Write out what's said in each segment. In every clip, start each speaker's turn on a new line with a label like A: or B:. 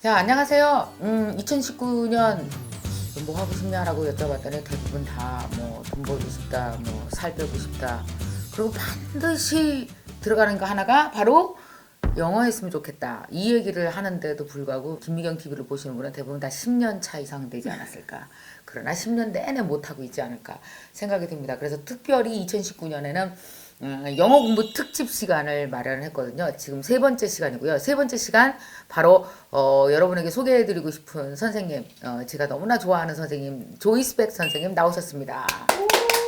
A: 자, 안녕하세요. 음, 2019년 뭐 하고 싶냐라고 여쭤봤더니 대부분 다 뭐 돈 벌고 싶다, 뭐 살 빼고 싶다. 그리고 반드시 들어가는 거 하나가 바로 영어 했으면 좋겠다. 이 얘기를 하는데도 불구하고 김미경 TV를 보시는 분은 대부분 다 10년 차 이상 되지 않았을까. 그러나 10년 내내 못하고 있지 않을까 생각이 듭니다. 그래서 특별히 2019년에는 음, 영어 공부 특집 시간을 마련했거든요. 지금 세 번째 시간이고요. 세 번째 시간 바로 어, 여러분에게 소개해드리고 싶은 선생님, 어, 제가 너무나 좋아하는 선생님 조이스백 선생님 나오셨습니다.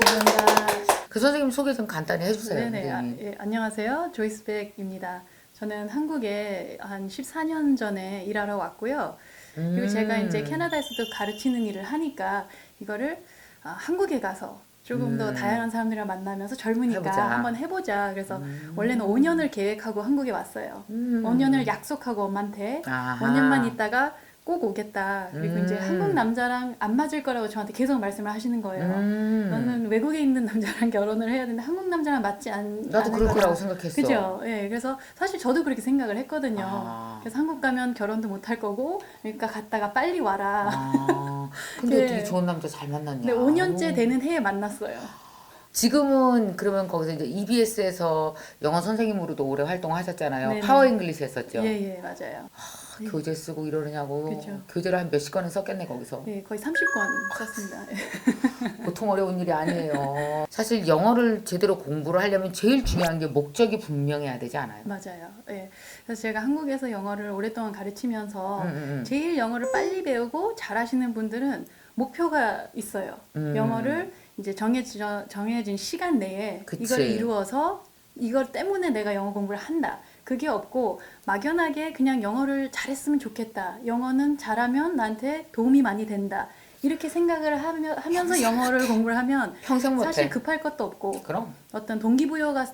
B: 감사합니다.
A: 그 선생님 소개 좀 간단히 해주세요.
B: 네네. 아. 예, 안녕하세요. 조이스백입니다. 저는 한국에 한 14년 전에 일하러 왔고요. 그리고 제가
A: 음.
B: 이제 캐나다에서도 가르치는 일을 하니까 이거를 아, 한국에 가서 조금 더
A: 음.
B: 다양한 사람들을 만나면서 젊으니까
A: 해보자.
B: 한번 해보자. 그래서 원래는 5년을 계획하고 한국에 왔어요.
A: 음.
B: 5년을 약속하고 엄마한테
A: 아하.
B: 5년만 있다가 꼭 오겠다. 그리고 이제
A: 음.
B: 한국 남자랑 안 맞을 거라고 저한테 계속 말씀을 하시는 거예요.
A: 음.
B: 너는 외국에 있는 남자랑 결혼을 해야 되는데 한국 남자랑 맞지 않,
A: 나도 그럴. 거라고 생각했어.
B: 그죠? 예, 그래서 사실 저도 그렇게 생각을 했거든요.
A: 아.
B: 그래서 한국 가면 결혼도 못 할 거고, 그러니까 갔다가 빨리 와라.
A: 아, 근데
B: 네.
A: 되게 좋은 남자 잘 만났냐.
B: 근데 5년째
A: 아우.
B: 되는 해에 만났어요.
A: 지금은 그러면 거기서 이제 EBS에서 영어 선생님으로도 오래 활동하셨잖아요.
B: 네네.
A: 파워 잉글리시 했었죠.
B: 예, 예, 맞아요.
A: 교재 쓰고 이러느냐고.
B: 그죠.
A: 교재를 한 몇십 권은 썼겠네 거기서.
B: 예, 거의 30권 썼습니다. 예.
A: 보통 어려운 일이 아니에요. 사실 영어를 제대로 공부를 하려면 제일 중요한 게 목적이 분명해야 되지 않아요?
B: 맞아요. 예. 그래서 제가 한국에서 영어를 오랫동안 가르치면서
A: 음, 음,
B: 제일 영어를 빨리 배우고 잘하시는 분들은 목표가 있어요.
A: 음.
B: 영어를 이제 정해진, 정해진 시간 내에
A: 그치.
B: 이걸 이루어서 이걸 때문에 내가 영어 공부를 한다. 그게 없고 막연하게 그냥 영어를 잘했으면 좋겠다. 영어는 잘하면 나한테 도움이 많이 된다. 이렇게 생각을 하며, 하면서 영어를 공부를 하면
A: 평생 못해.
B: 사실 급할 것도 없고
A: 그럼.
B: 어떤 동기부여가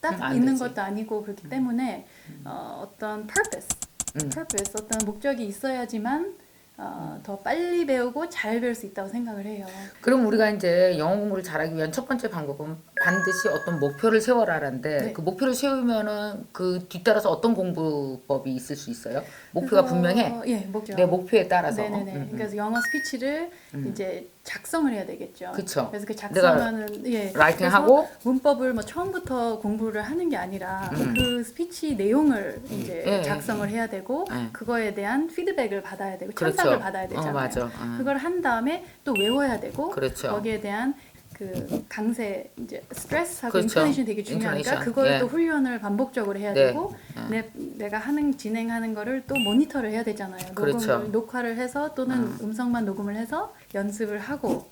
B: 딱
A: 음, 안
B: 있는
A: 되지.
B: 것도 아니고 그렇기 때문에 어, 어떤 purpose,
A: 음.
B: purpose 어떤 목적이 있어야지만 어, 더 빨리 배우고 잘 배울 수 있다고 생각을 해요.
A: 그럼 우리가 이제 영어 공부를 잘하기 위한 첫 번째 방법은 반드시 어떤 목표를 세워라라는데
B: 네.
A: 그 목표를 세우면은 그 뒤따라서 어떤 공부법이 있을 수 있어요? 목표가
B: 그래서,
A: 분명해.
B: 예, 목표.
A: 내 목표에 따라서.
B: 네네네.
A: 음, 음.
B: 그래서 영어 스피치를
A: 음.
B: 이제 작성을 해야 되겠죠.
A: 그쵸.
B: 그래서 그
A: 내가
B: 작성하는 예.
A: 라이팅하고
B: 그래서 문법을 뭐 처음부터 공부를 하는 게 아니라
A: 음.
B: 그 스피치 내용을 이제
A: 예, 예.
B: 작성을 해야 되고
A: 예.
B: 그거에 대한 피드백을 받아야 되고
A: 그렇죠.
B: 첨삭을 받아야 되잖아요.
A: 어, 맞아. 어.
B: 그걸 한 다음에 또 외워야 되고
A: 그렇죠.
B: 거기에 대한 그 강세 이제 스트레스하고
A: 그렇죠.
B: 인토네이션 되게 중요하니까. 그걸
A: 예.
B: 또 훈련을 반복적으로 해야
A: 네.
B: 되고 내, 내가 하는 진행하는 거를 또 모니터를 해야 되잖아요.
A: 그렇죠.
B: 녹음을 녹화를 해서 또는 음. 성만 녹음을 해서 연습을 하고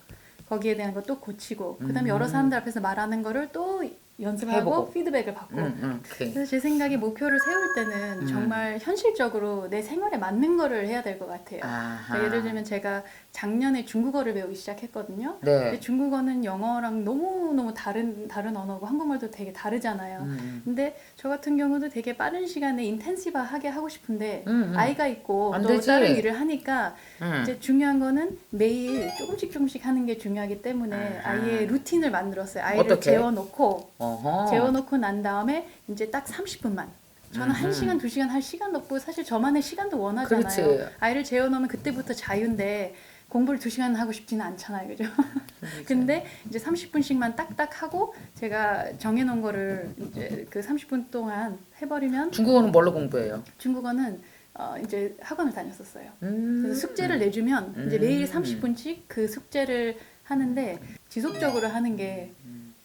B: 거기에 대한 거또 고치고 그다음에 여러 사람들 앞에서 말하는 거를 또 연습하고
A: 음. 해보고.
B: 피드백을 받고
A: 음, 음, 오케이.
B: 그래서 제 생각에 목표를 세울 때는
A: 음.
B: 정말 현실적으로 내 생활에 맞는 거를 해야 될 것 같아요.
A: 아하.
B: 그러니까 예를 들면 제가 작년에 중국어를 배우기 시작했거든요.
A: 네.
B: 근데 중국어는 영어랑 너무 너무 다른 다른 언어고 한국말도 되게 다르잖아요.
A: 음,
B: 근데 저 같은 경우도 되게 빠른 시간에 인텐시브하게 하고 싶은데
A: 음, 음.
B: 아이가 있고 안또
A: 되지.
B: 다른 일을 하니까
A: 음.
B: 이제 중요한 거는 매일 조금씩 조금씩 하는 게 중요하기 때문에
A: 아하.
B: 아이의 루틴을 만들었어요. 아이를
A: 어떻게?
B: 재워놓고
A: 어 허.
B: 재워놓고 난 다음에 이제 딱 30분만. 저는 한
A: 음흠.
B: 시간 두 시간 할 시간도 없고 사실 저만의 시간도 원하잖아요.
A: 그렇지.
B: 아이를 재워놓으면 그때부터 자유인데 공부를 두 시간 하고 싶지는 않잖아요, 그죠? 근데 이제 30분씩만 딱딱 하고 제가 정해놓은 거를 이제 그 30분 동안 해버리면
A: 중국어는 뭘로 공부해요?
B: 중국어는 어 이제 학원을 다녔었어요.
A: 음.
B: 그래서 숙제를 내주면 이제
A: 음.
B: 매일 30분씩 그 숙제를 하는데 지속적으로 하는 게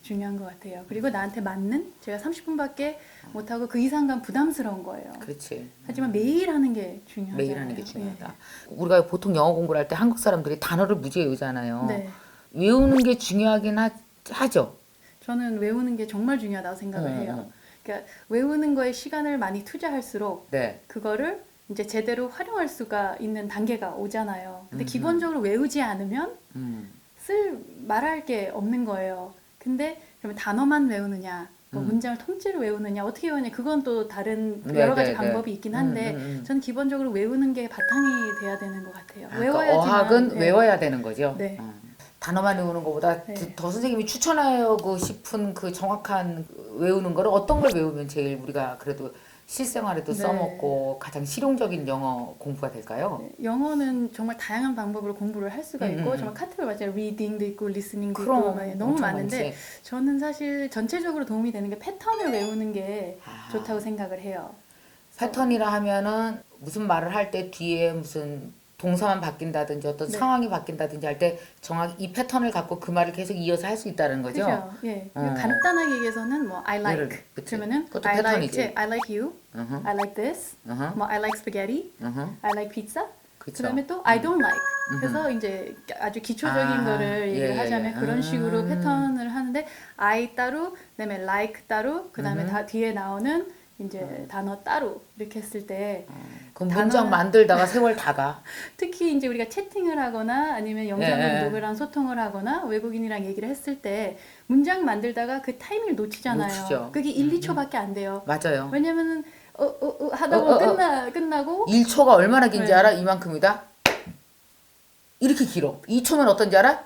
B: 중요한 것 같아요. 그리고 나한테 맞는 제가 30분밖에 못 하고 그 이상 간 부담스러운 거예요.
A: 그렇지.
B: 하지만 매일 하는 게 중요하잖아요.
A: 매일 하는 게 중요하다. 우리가 보통 영어 공부를 할 때 한국 사람들이 단어를 무지 외우잖아요.
B: 네.
A: 외우는 게 중요하긴 하, 하죠.
B: 저는 외우는 게 정말 중요하다고 생각을
A: 어,
B: 해요.
A: 어.
B: 그러니까 외우는 거에 시간을 많이 투자할수록
A: 네.
B: 그거를 이제 제대로 활용할 수가 있는 단계가 오잖아요. 근데
A: 음흠.
B: 기본적으로 외우지 않으면
A: 음.
B: 쓸 말할 게 없는 거예요. 근데 그러면 단어만 외우느냐, 뭐
A: 음.
B: 문장을 통째로 외우느냐, 어떻게 외우냐 그건 또 다른
A: 네,
B: 여러 가지
A: 네, 네.
B: 방법이 있긴 한데
A: 음, 음, 음.
B: 저는 기본적으로 외우는 게 바탕이 돼야 되는 것 같아요.
A: 아, 그러니까 어학은
B: 네.
A: 외워야 되는 거죠.
B: 네.
A: 어. 단어만 외우는 것보다
B: 네.
A: 더 선생님이 추천하고 싶은 그 정확한 외우는 거를 어떤 걸 외우면 제일 우리가 그래도 실생활에도
B: 네.
A: 써먹고 가장 실용적인 영어 공부가 될까요?
B: 네, 영어는 정말 다양한 방법으로 공부를 할 수가 있고
A: 음, 음,
B: 정말 카테고리 맞아요. 리딩도 있고 리스닝도
A: 그럼
B: 있고 네, 너무
A: 엄청
B: 많은데
A: 많지.
B: 저는 사실 전체적으로 도움이 되는 게 패턴을 외우는 게
A: 아.
B: 좋다고 생각을 해요.
A: 패턴이라 하면은 무슨 말을 할 때 뒤에 무슨 동사만 바뀐다든지 어떤
B: 네.
A: 상황이 바뀐다든지 할 때 정확히 이 패턴을 갖고 그 말을 계속 이어서 할 수 있다는 거죠.
B: 그죠? 예.
A: 어.
B: 간단하게 얘기해서는 뭐 I like
A: 예를- 그치.
B: 그러면은
A: 그것도
B: I like
A: 패턴이지.
B: 예, I like you,
A: 어허,
B: I like this,
A: 어허,
B: 뭐 I like spaghetti,
A: 어허.
B: I like pizza.
A: 그쵸.
B: 그다음에 또 I don't like. 그래서 이제 아주 기초적인
A: 아,
B: 거를 얘기를
A: 예, 예,
B: 하자면
A: 예.
B: 그런 식으로
A: 음.
B: 패턴을 하는데 I 따로, 그다음에 like 따로, 그다음에
A: 음.
B: 다 뒤에 나오는 이제 단어 따로 이렇게 했을 때
A: 그럼 문장
B: 단어는-
A: 만들다가 세월 다 가.
B: 특히 이제 우리가 채팅을 하거나 아니면 영상으로
A: 예, 예.
B: 누구랑 소통을 하거나 외국인이랑 얘기를 했을 때 문장 만들다가 그 타이밍을 놓치잖아요.
A: 놓치죠.
B: 그게 1, 2초밖에 안 돼요.
A: 맞아요.
B: 왜냐면은 어, 어, 어, 하다
A: 어,
B: 보면
A: 어, 어.
B: 끝나 끝나고
A: 1초가 얼마나 긴지
B: 네.
A: 알아? 이만큼이다. 이렇게 길어. 2초면 어떤지 알아?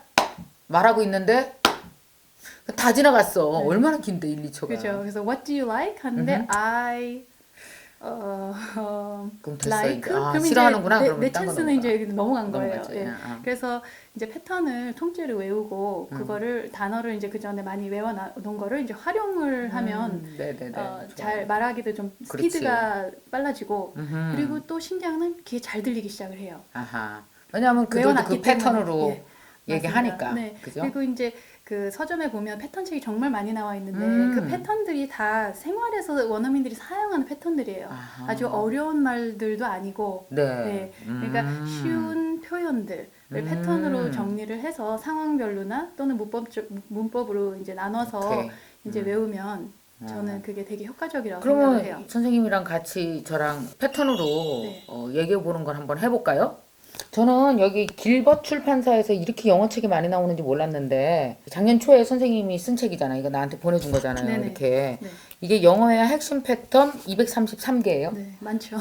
A: 말하고 있는데 다 지나갔어.
B: 네.
A: 얼마나 긴데 1, 2초가.
B: 그죠. 그래서 what do you like 하는데 I 어, 어
A: 그럼 됐어.
B: like.
A: 아,
B: 그러면
A: 싫어하는구나.
B: 이제 내, 찬스는. 이제 넘어간 거예요.
A: 넘어가지.
B: 예.
A: 아, 아.
B: 그래서 이제 패턴을 통째로 외우고
A: 음.
B: 그거를 단어를 이제 그 전에 많이 외워 놓은 거를 이제 활용을 하면
A: 음, 네네네.
B: 어. 잘 말하기도 좀
A: 그렇지.
B: 스피드가 빨라지고
A: 음흠.
B: 그리고 또 신기한 건 귀에 잘 들리기 시작을 해요.
A: 아하. 왜냐하면 그들도
B: 외워놨기
A: 그 패턴으로.
B: 예,
A: 얘기하니까.
B: 네.
A: 그죠?
B: 그리고 이제 그 서점에 보면 패턴 책이 정말 많이 나와 있는데
A: 음.
B: 그 패턴들이 다 생활에서 원어민들이 사용하는 패턴들이에요.
A: 아하.
B: 아주 어려운 말들도 아니고
A: 네.
B: 네. 그러니까
A: 음.
B: 쉬운 표현들 을
A: 음.
B: 패턴으로 정리를 해서 상황별로나 또는 문법 문법으로 이제 나눠서
A: 오케이.
B: 이제
A: 음.
B: 외우면
A: 음.
B: 저는 그게 되게 효과적이라고 생각을
A: 그러면
B: 해요.
A: 선생님이랑 같이 저랑 패턴으로
B: 네.
A: 어, 얘기해 보는 걸 한번 해볼까요? 저는 여기 길벗 출판사에서 이렇게 영어 책이 많이 나오는지 몰랐는데 작년 초에 선생님이 쓴 책이잖아요. 이거 나한테 보내준 거잖아요.
B: 네네.
A: 이렇게
B: 네.
A: 이게 영어의 핵심 패턴 233개예요.
B: 네, 많죠.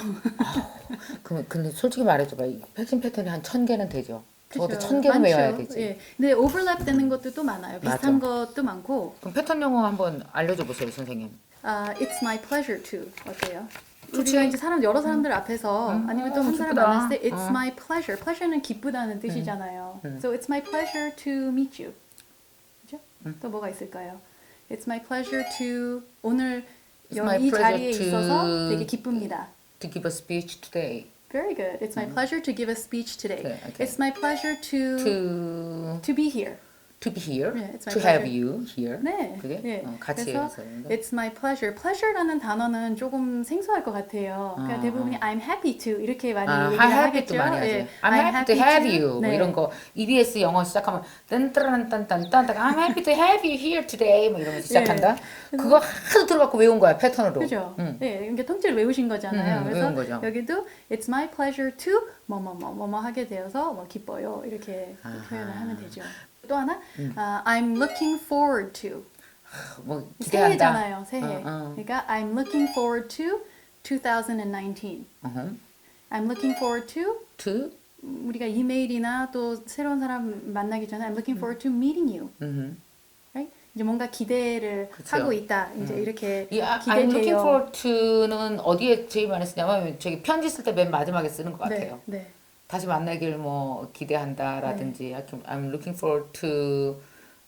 A: 그러면 근데 솔직히 말해줘봐. 이 핵심 패턴이 한천 개는 되죠. 적어도
B: 그죠.
A: 천 개는. 외워야 되지.
B: 예. 근데 오버랩 되는 것도 또 많아요. 비슷한 것도 많고.
A: 그럼 패턴 영어 한번 알려줘 보세요, 선생님.
B: 아, it's my pleasure to 어때요?
A: 좋지.
B: 우리가 이제 사람 여러 사람들 앞에서
A: 음,
B: 아니면
A: 어,
B: 또 한 사람
A: 기쁘다.
B: 만났을 때 it's
A: 어.
B: my pleasure. pleasure는 기쁘다는 뜻이잖아요.
A: 음.
B: So it's my pleasure to meet you. 그죠?
A: 음.
B: 또 뭐가 있을까요? It's my pleasure to 오늘
A: It's my
B: 여기 이
A: pleasure
B: 자리에
A: to-
B: 있어서 되게 기쁩니다.
A: To give a speech today.
B: Very good. It's my pleasure to give a speech today.
A: 네, okay.
B: It's my pleasure to
A: To
B: to be here.
A: To be here.
B: 네,
A: to have you here.
B: 네.
A: 그게
B: 예.
A: 어, 같이
B: 그래서. It's my pleasure. pleasure라는 단어는 조금 생소할 것 같아요. 그러니까
A: 아,
B: 대부분이 I'm happy to 이렇게 많이
A: 아,
B: 얘기를
A: I'm happy
B: 하겠죠.
A: to 많이 하죠.
B: 예.
A: I'm happy to have you 뭐
B: 네.
A: 이런 거 EBS 영어 시작하면 딴따란딴딴딴 I'm happy to have you here today 뭐 이러면서 시작한다. 그거 하도 들어갖고 외운 거야 패턴으로.
B: 네. 그죠?
A: 응.
B: 네, 그러니까 통째로 외우신 거잖아요.
A: 음,
B: 그래서
A: 외운 거죠.
B: 여기도 It's my pleasure to 뭐뭐뭐 뭐뭐 하게 되어서 뭐 기뻐요 이렇게
A: 아하. 음.
B: 표현을 하면 되죠. 또 하나 아, I'm looking forward to
A: 뭐 기대한다.
B: 새해잖아요. 새해.
A: 어, 어.
B: 그러니까 I'm looking forward to 2019.
A: 어허.
B: I'm looking forward to
A: To
B: 우리가 이메일이나 또 새로운 사람 만나기 전에 I'm looking forward to meeting you.
A: 음.
B: Right? 이제 뭔가 기대를
A: 그쵸.
B: 하고 있다. 이제 이렇게
A: 이 아, I'm looking
B: 기대돼요.
A: forward to는 어디에 제일 많이 쓰냐면 저기 편지 쓸 때 맨 마지막에 쓰는 것
B: 네,
A: 같아요.
B: 네.
A: 다시 만나길 뭐 기대한다라든지 하여튼 I'm looking forward to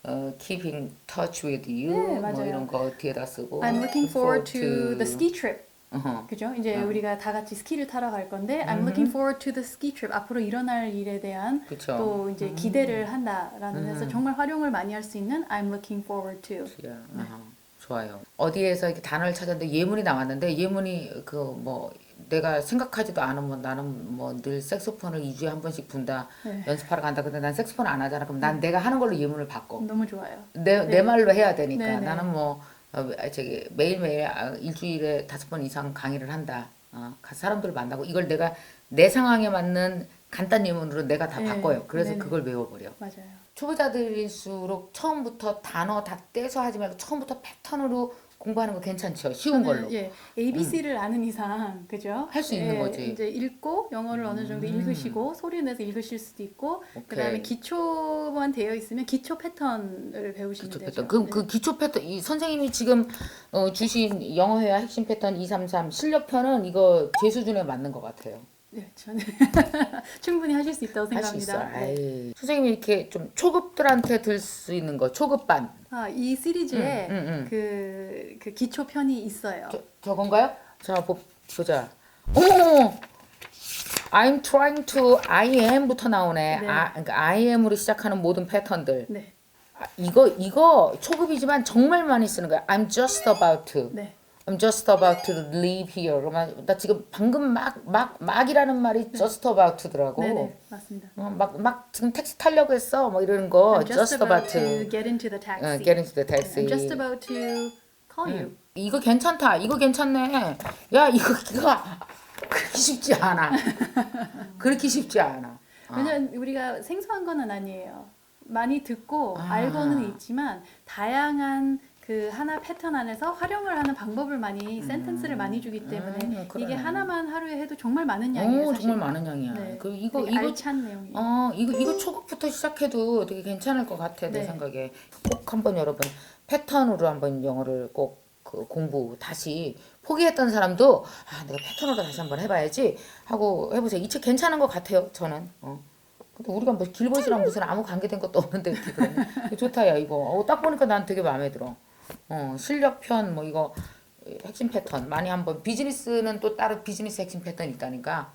A: 어, keeping touch with you
B: 네,
A: 뭐. 이런 거 뒤에다 쓰고
B: I'm looking forward to the ski trip.
A: 어허.
B: 그죠? 이제
A: 음.
B: 우리가 다 같이 스키를 타러 갈 건데 I'm looking forward to the ski trip. 앞으로 일어날 일에 대한
A: 그쵸.
B: 또 이제 기대를 한다라는
A: 음.
B: 정말 활용을 많이 할 수 있는 I'm looking forward to.
A: 야, 아하, 좋아요. 어디에서 이렇게 단어를 찾았는데 예문이 나왔는데 예문이 그뭐 내가 생각하지도 않은 뭐 나는 뭐 늘 색소폰을 2주에 한 번씩 분다
B: 네.
A: 연습하러 간다 근데 난 색소폰 안 하잖아 그럼 난 내가 하는 걸로 예문을 바꿔
B: 너무 좋아요.
A: 내,
B: 네.
A: 내 말로 해야 되니까
B: 네, 네.
A: 나는 뭐 어, 저기 매일매일 아, 일주일에 다섯 번 이상 강의를 한다 어, 가- 사람들을 만나고 이걸 내가 내 상황에 맞는 간단 예문으로 내가 다
B: 네.
A: 바꿔요 그래서
B: 네, 네.
A: 그걸 외워버려
B: 맞아요.
A: 초보자들일수록 처음부터 단어 다 떼서 하지 말고 처음부터 패턴으로 공부하는 거 괜찮죠? 쉬운 걸로.
B: 예, ABC를 아는 이상 그죠?
A: 할 수 있는
B: 예,
A: 거지.
B: 이제 읽고 영어를 어느 정도
A: 음.
B: 읽으시고 소리 내서 읽으실 수도 있고
A: 오케이.
B: 그다음에 기초만 되어 있으면 기초 패턴을 배우시면
A: 기초
B: 되죠.
A: 패턴. 그럼
B: 네.
A: 그 기초 패턴 이 선생님이 지금 어, 주신 영어 회화 핵심 패턴 233 실력 편은 이거 제 수준에 맞는 것 같아요.
B: 네, 저는 충분히 하실 수 있다고
A: 할 수 있어.
B: 생각합니다. 네.
A: 아이. 선생님이 이렇게 좀 초급들한테 들 수 있는 거 초급반.
B: 아, 이 시리즈에
A: 음, 음, 음.
B: 그, 그 기초 편이 있어요.
A: 저, 저건가요? 자, 보, 보자. 어머! I'm trying to I am부터 나오네.
B: 네.
A: 아, 그러니까 I am으로 시작하는 모든 패턴들.
B: 네,
A: 아, 이거 이거 초급이지만 정말 많이 쓰는 거야. I'm just about to.
B: 네,
A: I'm just about to leave here. 그러면 나 지금 방금 막 막 막 이라는 말이 just about to더라고.
B: 네, 네, 맞습니다.
A: 어, 막, 막 지금 택시 타려고 했어. 뭐 이러는 거.
B: I'm just, about, to get into the taxi.
A: 어, get into the taxi.
B: I'm just about to call you.
A: 이거 괜찮다. 이거 괜찮네. 야, 이거 이거 그렇게 쉽지 않아. 그렇게 쉽지 않아.
B: 왜냐면 우리가 생소한 거는 아니에요. 많이 듣고
A: 아.
B: 알고는 있지만 다양한 그 하나 패턴 안에서 활용을 하는 방법을 많이 센텐스를 많이 주기 때문에
A: 음.
B: 이게 하나만 하루에 해도 정말 많은 양이에요.
A: 오,
B: 사실.
A: 정말 많은 양이야.
B: 네.
A: 그 이거
B: 되게
A: 이거
B: 알찬 내용이에요.
A: 어, 이거 이거 초급부터 시작해도 되게 괜찮을 것 같아 내
B: 네.
A: 생각에. 꼭 한번 여러분 패턴으로 한번 영어를 꼭 그 공부 다시 포기했던 사람도 아 내가 패턴으로 다시 한번 해봐야지 하고 해보세요. 이 책 괜찮은 것 같아요. 저는. 어. 근데 우리가 뭐 길벗이랑 무슨 아무 관계된 것도 없는데 이렇게 그러네. 좋다 야 이거. 어, 딱 보니까 난 되게 마음에 들어. 어 실력편 뭐 이거 핵심 패턴 많이 한번 비즈니스는 또 따로 비즈니스 핵심 패턴이 있다니까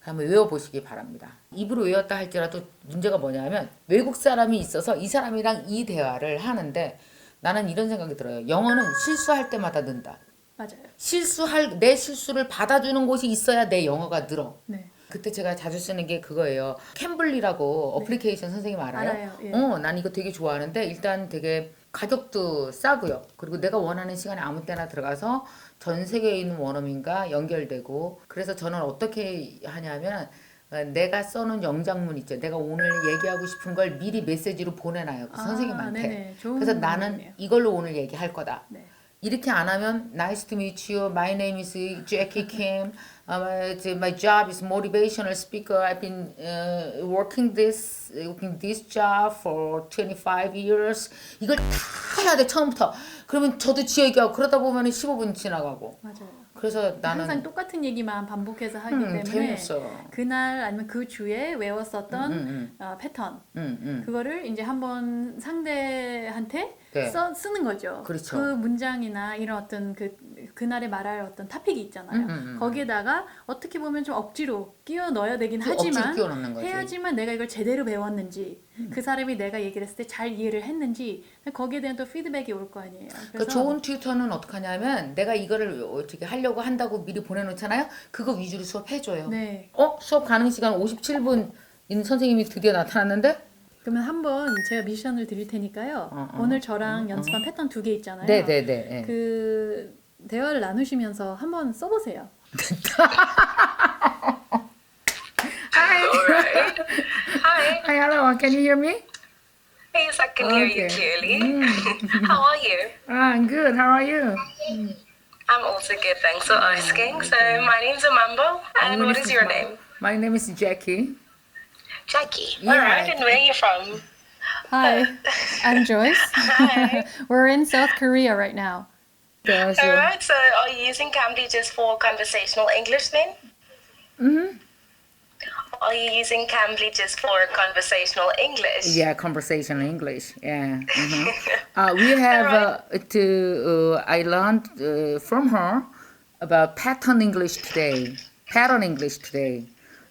A: 한번 외워보시기 바랍니다. 입으로 외웠다 할지라도 문제가 뭐냐면 외국 사람이 있어서 이 사람이랑 이 대화를 하는데 나는 이런 생각이 들어요. 영어는 실수할 때마다 는다.
B: 맞아요.
A: 실수할 내 실수를 받아주는 곳이 있어야 내 영어가 늘어.
B: 네.
A: 그때 제가 자주 쓰는 게 그거예요. 캠블리라고 어플리케이션 선생님 알아요?
B: 알아요, 예.
A: 어, 난 이거 되게 좋아하는데 일단 되게 가격도 싸고요. 그리고 내가 원하는 시간에 아무 때나 들어가서 전 세계에 있는 원어민과 연결되고 그래서 저는 어떻게 하냐면 어, 내가 써놓은 영장문 있죠. 내가 오늘 얘기하고 싶은 걸 미리 메시지로 보내놔요. 그
B: 아,
A: 선생님한테.
B: 네네.
A: 그래서 나는. 이걸로 오늘 얘기할 거다.
B: 네.
A: 이렇게 안 하면 nice to meet you. My name is Jackie Kim. Uh, my, job is motivational speaker. I've been uh, working this working this job for 25 years. 이걸 다 해야 돼 처음부터. 그러면 저도 지 얘기하고 그러다 보면 15분 지나가고.
B: 맞아요.
A: 그래서 나는
B: 항상 똑같은 얘기만 반복해서 하기
A: 음,
B: 때문에
A: 재미없어.
B: 그날 아니면 그 주에 외웠었던
A: 음,
B: 어, 패턴
A: 음, 음.
B: 그거를 이제 한번 상대한테
A: 네.
B: 써, 쓰는 거죠.
A: 그렇죠.
B: 그 문장이나 이런 어떤 그 그날에 말할 어떤 토픽이 있잖아요.
A: 음, 음, 음.
B: 거기에다가 어떻게 보면 좀 억지로 끼워 넣어야 되긴 하지만
A: 끼워 넣는 거지.
B: 해야지만 내가 이걸 제대로 배웠는지 그 사람이 내가 얘기를 했을 때 잘 이해를 했는지 거기에 대한 또 피드백이 올 거 아니에요.
A: 그 좋은 튜터는 어떻게 하냐면 내가 이거를 어떻게 하려고 한다고 미리 보내놓잖아요. 그거 위주로 수업해줘요.
B: 네.
A: 어? 수업 가능 시간 57분 인 선생님이 드디어 나타났는데?
B: 그러면 한번 제가 미션을 드릴 테니까요.
A: 어, 어.
B: 오늘 저랑 연습한 패턴 두 개 있잖아요.
A: 네네네. 네.
B: 그 대화를 나누시면서 한번 써보세요.
C: Alright. Hi.
A: Hi, hello. Can you hear me?
C: Yes, I can hear you
A: Okay.
C: clearly. How are you?
A: Ah, I'm good. How are you?
C: I'm also good, thanks for asking. So, my name's Amambo, and what is your name?
A: My name is Jackie.
C: Jackie.
A: All
C: right. And where are you from?
B: Hi, I'm Joyce.
C: Hi.
B: We're in South Korea right now.
A: All
C: right. So, are you using Cambly just for conversational English then?
A: Mm-hmm.
C: Are you using Cambly just for conversational English?
A: Yeah, conversational English. Yeah. Mm-hmm. uh, we have uh, right. uh, to. Uh, I learned uh, from her about pattern English today. Pattern English today.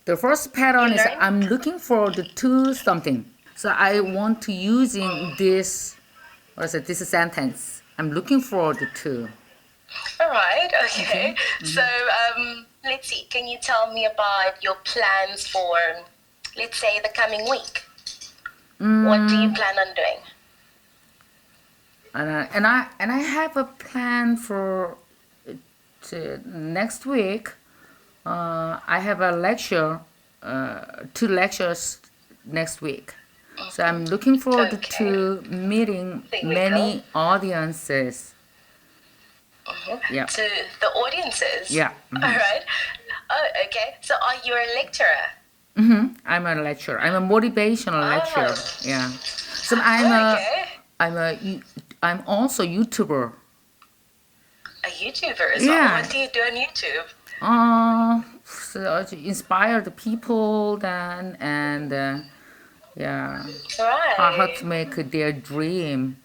A: The first pattern is? I'm looking for the two something. So I want to using this. What is it? This sentence. I'm looking for the two.
C: Alright, okay. So, um, let's see, can you tell me about your plans for, let's say, the coming week? What do you plan on doing?
A: and I, and I and I have a plan for uh, to next week. Uh, I have a lecture, uh, two lectures next week. So I'm looking forward
C: Okay.
A: to meeting many audiences. Yeah.
C: to the audiences.
A: Yeah. mhm.
C: All right. Oh, okay. So are you a lecturer?
A: Mhm. I'm a lecturer. I'm a motivational lecturer. Yeah. So I'm
C: Oh,
A: a
C: okay.
A: I'm a I'm also YouTuber.
C: A YouTuber as
A: Yeah.
C: well. What do you do on YouTube?
A: Uh, so to inspire the people then and uh, yeah,
C: Right.
A: how, how to make their dream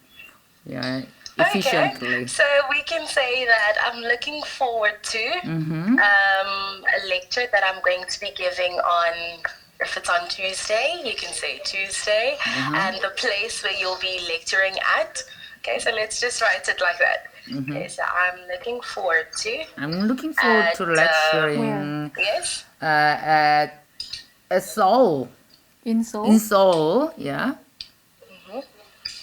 A: yeah efficiently.
C: Okay. So we can say that I'm looking forward to
A: Mm-hmm.
C: um, a lecture that I'm going to be giving on. If it's on Tuesday, you can say Tuesday,
A: Mm-hmm.
C: and the place where you'll be lecturing at. Okay, so let's just write it like that.
A: Mm-hmm.
C: Okay, so I'm looking forward to.
A: I'm looking forward to
C: At, uh,
A: lecturing
C: Yes.
A: uh, at, at Seoul
B: In Seoul.
A: in Seoul. Yeah.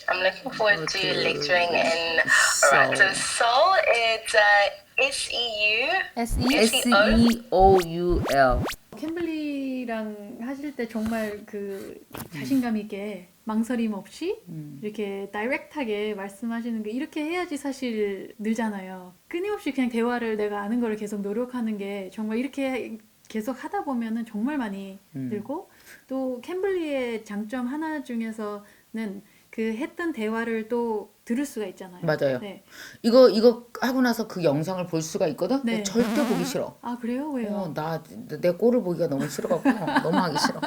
C: I'm looking forward to
A: Okay.
C: lecturing in. Alright, so Seoul, it's uh, S E U.
B: SE.
A: S E O U L.
B: 캠블리랑 하실 때 정말 그 자신감 있게 망설임 없이 이렇게 다이렉트하게 말씀하시는 게 이렇게 해야지 사실 늘잖아요. 끊임없이 그냥 대화를 내가 아는 거를 계속 노력하는 게 정말 이렇게 계속 하다 보면은 정말 많이 늘고 또 캠블리의 장점 하나 중에서는 그 했던 대화를 또 들을 수가 있잖아요.
A: 맞아요.
B: 네.
A: 이거 이거 하고 나서 그 영상을 볼 수가 있거든.
B: 네.
A: 절대 보기 싫어.
B: 아 그래요? 왜요?
A: 어, 나내 꼴을 보기가 너무 싫어갖고 너무 하기 싫어.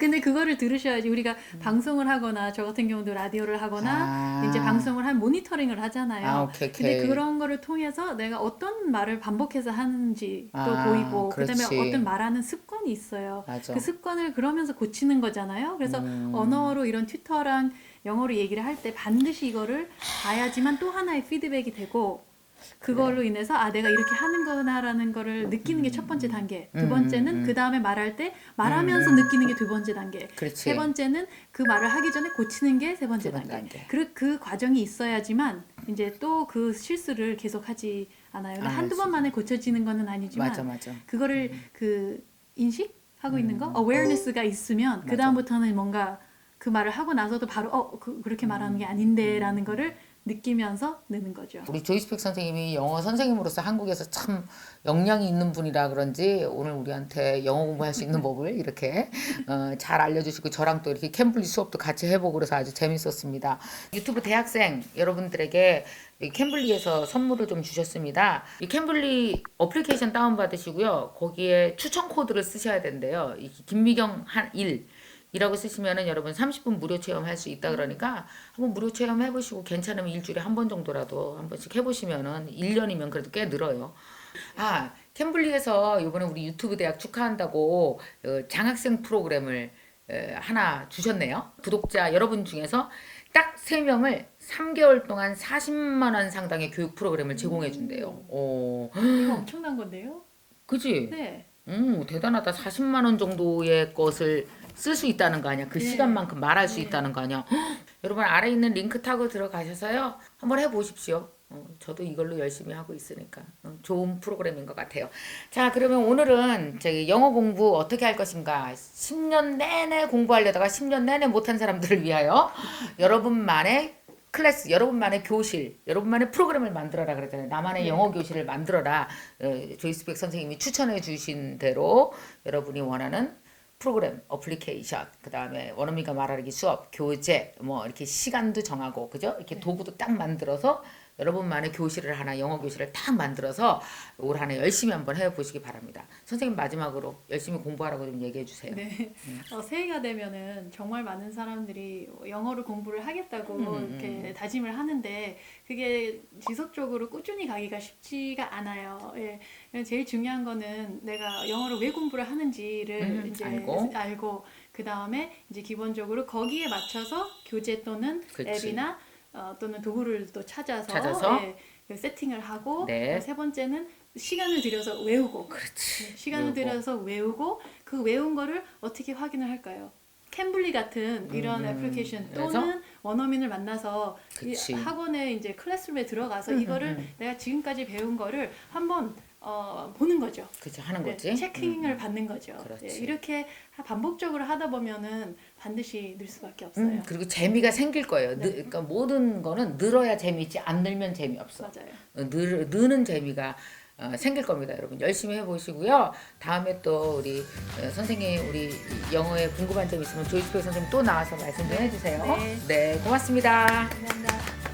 B: 근데 그거를 들으셔야지 우리가 방송을 하거나 저 같은 경우도 라디오를 하거나
A: 아.
B: 이제 방송을 한 모니터링을 하잖아요.
A: 아, 오케이,
B: 근데
A: 오케이.
B: 그런 거를 통해서 내가 어떤 말을 반복해서 하는지 또
A: 아,
B: 보이고
A: 그렇지.
B: 그다음에 어떤 말하는 습관이 있어요.
A: 맞아.
B: 그 습관을 그러면서 고치는 거잖아요. 그래서
A: 음.
B: 언어로 이런 튜터랑 영어로 얘기를 할 때 반드시 이거를 봐야지만 또 하나의 피드백이 되고 그걸로 인해서 아 내가 이렇게 하는구나라는 거를 느끼는 게 첫 번째 단계. 두
A: 음,
B: 번째는
A: 음, 음.
B: 그 다음에 말할 때 말하면서 느끼는 게 두 번째 단계.
A: 그렇지.
B: 세 번째는 그 말을 하기 전에 고치는 게 세 번째 단계.
A: 단계.
B: 그, 그 과정이 있어야지만 이제 또 그 실수를 계속하지 않아요. 근데
A: 아,
B: 한두
A: 진짜.
B: 번 만에 고쳐지는 거는 아니지만
A: 맞아 맞아.
B: 그거를 그 인식 하고 있는 거 awareness가 있으면 그. 다음부터는 뭔가 그 말을 하고 나서도 바로 어 그, 그렇게 말하는 게 아닌데라는 거를 느끼면서 느는 거죠.
A: 우리 조이스펙 선생님이 영어 선생님으로서 한국에서 참 역량이 있는 분이라 그런지 오늘 우리한테 영어 공부할 수 있는 법을 이렇게 어, 잘 알려주시고 저랑 또 이렇게 캠블리 수업도 같이 해보고 그래서 아주 재밌었습니다. 유튜브 대학생 여러분들에게 이 캠블리에서 선물을 좀 주셨습니다. 이 캠블리 어플리케이션 다운받으시고요. 거기에 추천 코드를 쓰셔야 된대요. 이 김미경 한 1. 이라고 쓰시면은 여러분 30분 무료 체험할 수 있다 그러니까 한번 무료 체험 해보시고 괜찮으면 일주일에 한 번 정도라도 한 번씩 해보시면은 1년이면 그래도 꽤 늘어요. 아 캠블리에서 이번에 우리 유튜브 대학 축하한다고 어, 장학생 프로그램을 에, 하나 주셨네요. 구독자 여러분 중에서 딱 3명을 3개월 동안 40만 원 상당의 교육 프로그램을 제공해 준대요. 오,
B: 이거 엄청난 건데요?
A: 그지?
B: 네.
A: 음, 대단하다. 40만 원 정도의 것을 쓸 수 있다는 거 아니야? 그
B: 네.
A: 시간만큼 말할 수
B: 네.
A: 있다는 거 아니야? 헉, 여러분 아래 있는 링크 타고 들어가셔서요. 한번 해보십시오. 어, 저도 이걸로 열심히 하고 있으니까 어, 좋은 프로그램인 것 같아요. 자, 그러면 오늘은 저기 영어 공부 어떻게 할 것인가? 10년 내내 공부하려다가 10년 내내 못한 사람들을 위하여 여러분만의 클래스, 여러분만의 교실, 여러분만의 프로그램을 만들어라 그랬잖아요. 나만의 영어 교실을 만들어라. 어, 조이스백 선생님이 추천해 주신 대로 여러분이 원하는 프로그램, 어플리케이션, 그 다음에 원어민과 말하기 수업, 교재, 뭐 이렇게 시간도 정하고, 그죠? 이렇게 도구도 딱 만들어서 여러분만의 교실을 하나, 영어 교실을 딱 만들어서 올 한해 열심히 한번 해 보시기 바랍니다. 선생님 마지막으로 열심히 공부하라고 좀 얘기해 주세요.
B: 네. 어, 새해가 되면은 정말 많은 사람들이 영어를 공부를 하겠다고
A: 음,
B: 이렇게 다짐을 하는데 그게 지속적으로 꾸준히 가기가 쉽지가 않아요. 예. 제일 중요한 거는 내가 영어를 왜 공부를 하는지를
A: 음,
B: 이제
A: 알고.
B: 알고 그 다음에 이제 기본적으로 거기에 맞춰서 교재 또는
A: 그치.
B: 앱이나 어, 또는 도구를 또 찾아서,
A: 찾아서.
B: 예, 그 세팅을 하고
A: 네.
B: 어, 세 번째는 시간을 들여서 외우고
A: 그렇지.
B: 네, 시간을
A: 외우고.
B: 들여서 외우고 그 외운 거를 어떻게 확인을 할까요? 캠블리 같은 이런
A: 음,
B: 애플리케이션
A: 그래서?
B: 또는 원어민을 만나서 이
A: 그치.
B: 학원에 이제 클래스룸에 들어가서
A: 음,
B: 이거를
A: 음, 음.
B: 내가 지금까지 배운 거를 한번 어, 보는 거죠.
A: 그죠 하는
B: 네,
A: 거지.
B: 체킹을
A: 음.
B: 받는 거죠.
A: 그렇지.
B: 예, 이렇게 반복적으로 하다 보면은 반드시 늘 수밖에 없어요.
A: 음, 그리고 재미가 생길 거예요.
B: 네.
A: 느, 그러니까 모든 거는 늘어야 재미있지 안 늘면 재미없어.
B: 맞아요.
A: 어, 늘, 느는 재미가 어, 생길 겁니다, 여러분. 열심히 해보시고요. 다음에 또 우리 어, 선생님 우리 영어에 궁금한 점 있으면 조이스페 선생님 또 나와서 말씀 좀 해주세요.
B: 네.
A: 네 고맙습니다.
B: 감사합니다.